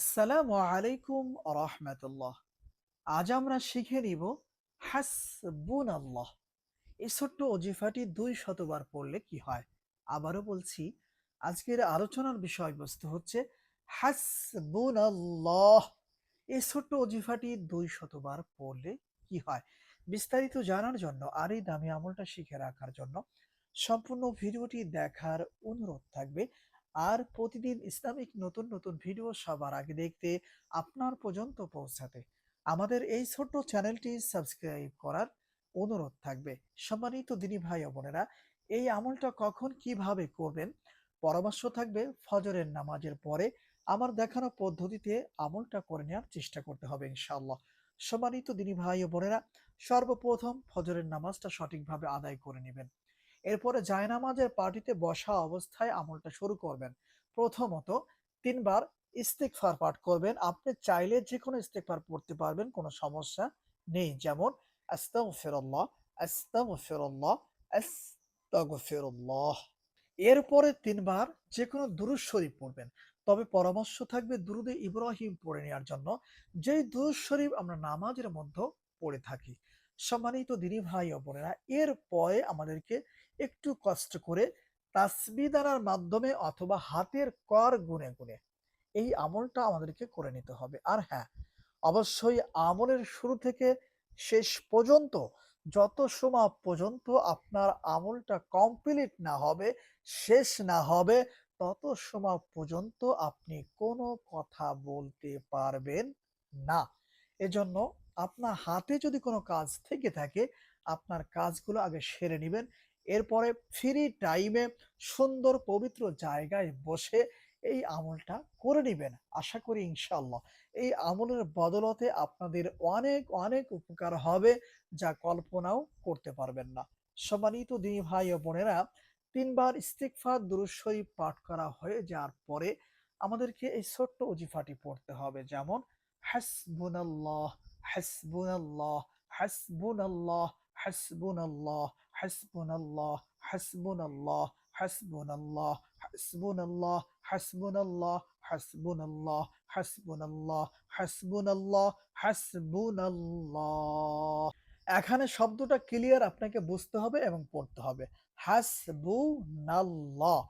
আসসালামু আলাইকুম রহমতুল্লাহ। আজ আমরা শিখে নিব হাসবুন আল্লাহ এই ছোট্ট অজিফাটি দুই শতবার পড়লে কি হয়? আবারও বলছি, আজকের আলোচনার বিষয়বস্তু হচ্ছে হাসবুন আল্লাহ এই ছোট্ট অজিফাটি দুই শতবার পড়লে কি হয়? বিস্তারিত জানার জন্য আর এই দামি আমলটা শিখে রাখার জন্য সম্পূর্ণ ভিডিওটি দেখার অনুরোধ থাকবে। আর প্রতিদিন ইসলামিক নতুন নতুন ভিডিও সবার আগে দেখতে আপনার পর্যন্ত পৌঁছাতে। আমাদের এই ছোট্ট চ্যানেলটি সাবস্ক্রাইব করার অনুরোধ থাকবে। সম্মানিত দিনী ভাই বোনেরা, এই আমলটা কখন কীভাবে করবেন? পরামর্শ থাকবে ফজরের নামাজের পরে। আমার দেখানো পদ্ধতিতে আমলটা করে নেওয়ার চেষ্টা করতে হবে ইনশাআল্লাহ। সম্মানিত দিনী ভাই ও বোনেরা, সর্বপ্রথম ফজরের নামাজটা সঠিকভাবে আদায় করে নেবেন। এরপরে জায়নামাজের পার্টিতে বসা অবস্থায় আমলটা শুরু করবেন। প্রথমত তিনবার ইস্তেকফার পাঠ করবেন। আপনি চাইলে যে কোনো ইস্তেকফার পড়তে পারবেন, কোনো সমস্যা নেই। যেমন, আস্তাগফিরুল্লাহ আস্তাগফিরুল্লাহ আস্তাগফিরুল্লাহ। এরপরে তিনবার যে কোনো দুরুদ শরীফ পড়বেন। তবে পরামর্শ থাকবে দুরুদে ইব্রাহিম পড়ে নেওয়ার জন্য। যেই দুরুদ শরীফ আমরা নামাজের মধ্যে পড়ে থাকি। সম্মানিত দিনী ভাই ও বোনেরা এর পরে আমাদেরকে একটু কষ্ট করে তাসবি দ্বারার মাধ্যমে অথবা হাতের কর গুনে গুনে এই আমলটা আমাদেরকে করে নিতে হবে। আর হ্যাঁ অবশ্যই আমলের শুরু থেকে শেষ পর্যন্ত, যত সময় পর্যন্ত আপনার আমলটা কমপ্লিট না হবে, শেষ না হবে, তত সময় পর্যন্ত আপনি কোনো কথা বলতে পারবেন না। এজন্য আপনার হাতে যদি কোনো কাজ থেকে থাকে, আপনার কাজগুলো আগে সেরে নেবেন এরপরে ফ্রি টাইমে সুন্দর পবিত্র জায়গায় বসে এই আমলটা করে নেবেন। আশা করি ইনশাল্লাহ এই আমলের বদলতে আপনাদের অনেক অনেক উপকার হবে যা কল্পনাও করতে পারবেন না। সম্মানিত দিনী ভাই ও বোনেরা, তিনবার ইস্তিকফার দুরূদ শরীফ পাঠ করা হয়ে যাওয়ার পরে আমাদেরকে এই ছোট্ট অজিফাটি পড়তে হবে যেমন, হাসবুনাল্লাহ হাসবুনাল্লাহ হাসবুনাল্লাহ হাসবুনাল্লাহ। হাসবুনাল্লাহ হাসবুনাল্লাহ হাসবুনাল্লাহ হাসবুনাল্লাহ হাসবুনাল্লাহ হাসবুনাল্লাহ হাসবুনাল্লাহ হাসবুনাল্লাহ হাসবুনাল্লাহ এখানে শব্দটা ক্লিয়ার আপনাকে বুঝতে হবে এবং পড়তে হবে। হাসবুনাল্লাহ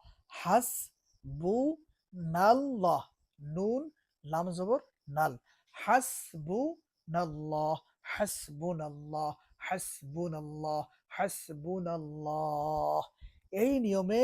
হাসবুনাল্লাহ নুন, লাম জবর, নাল। হাসবুনাল্লাহ হাসবুনাল্লাহ হাসবুনাল্লাহ হাসবুনাল্লাহ। এই নিয়মে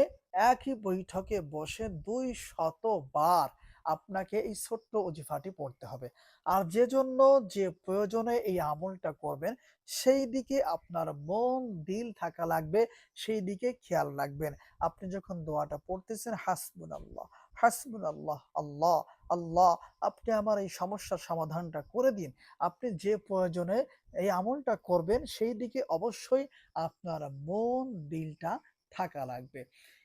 একই বৈঠকে বসে দুই শতবার আপনাকে এই ছোট্ট অজিফাটি পড়তে হবে। আর যে জন্য যে প্রয়োজনে এই আমলটা করবেন, সেই দিকে আপনার মন, দিল থাকা লাগবে, সেই দিকে খেয়াল রাখবেন। আপনি যখন দোয়াটা পড়তেছেন হাসবুন আল্লাহ হাসবুন আল্লাহ আল্লাহ আল্লাহ, আপনি আমার এই সমস্যার সমাধানটা করে দিন। আপনি যে প্রয়োজনে এই আমলটা করবেন, সেই দিকে অবশ্যই আপনার মন, দিলটা থাকা লাগবে।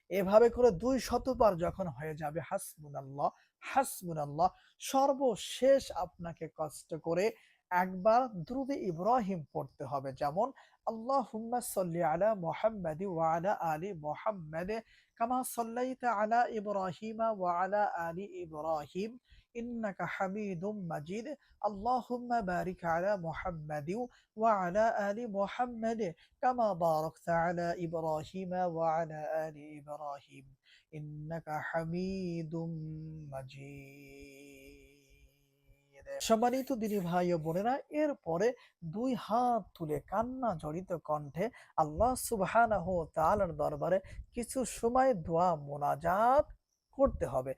এভাবে করে দুই শতবার যখন হয়ে যাবে হাসমুন আল্লাহ হাসমুন আল্লাহ সর্বশেষ আপনাকে কষ্ট করে একবার দ্রুদে ইব্রাহিম পড়তে হবে যেমন আল্লাহ হুম্মা সাল্লি আলা মোহাম্মদি ওয়ালা আলী মোহাম্মদে কামা সাল্লাইতা আলা ইব্রাহিমা ওয়ালা আলী ইব্রাহিম إنك حميد مجيد اللهم بارك على محمد وعلى آل محمد كما باركت على إبراهيم وعلى آل إبراهيم إنك حميد مجيد সম্মানিত দিনী ভাই ও বোনেরা, এরপরে দুই হাত তুলে কান্না জড়িত কণ্ঠে আল্লাহ সুবাহ দরবারে কিছু সময় দোয়া মোনাজাত করতে হবে।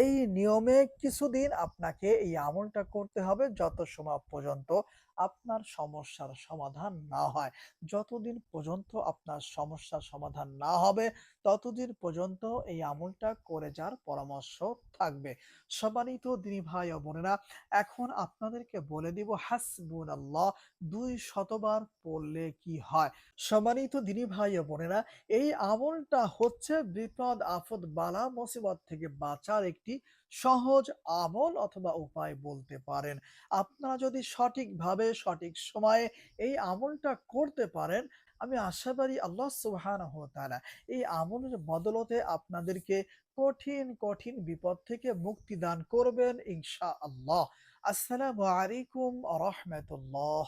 এই নিয়মে কিছুদিন আপনাকে এই আমলটা করতে হবে যত সময় পর্যন্ত আপনার সমস্যার সমাধান না হয়। যতদিন পর্যন্ত আপনার সমস্যার সমাধান না হবে, ততদিন পর্যন্ত এই আমলটা করে যাওয়ার পরামর্শ থাকবে। সম্মানিত দিনী ভাই ও বোনেরা, এখন আপনাদেরকে বলে দিব হাসবুন আল্লাহ দুই শতবার পড়লে কি হয়? সম্মানিত দিনী ভাই ও বোনেরা, এই আমলটা হচ্ছে বিপদ আপদ বালা, মুসিবত থেকে বাঁচার একটি সহজ আমল অথবা উপায় বলতে পারেন। আপনারা যদি সঠিকভাবে, সঠিক সময়ে এই আমলটা করতে পারেন, আমি আশা করি আল্লাহ ওয়া এই আমলের বদলতে আপনাদেরকে কঠিন কঠিন বিপদ থেকে মুক্তি দান করবেন ইনশা আল্লাহ আসসালামু আলাইকুম রহমতুল্লাহ।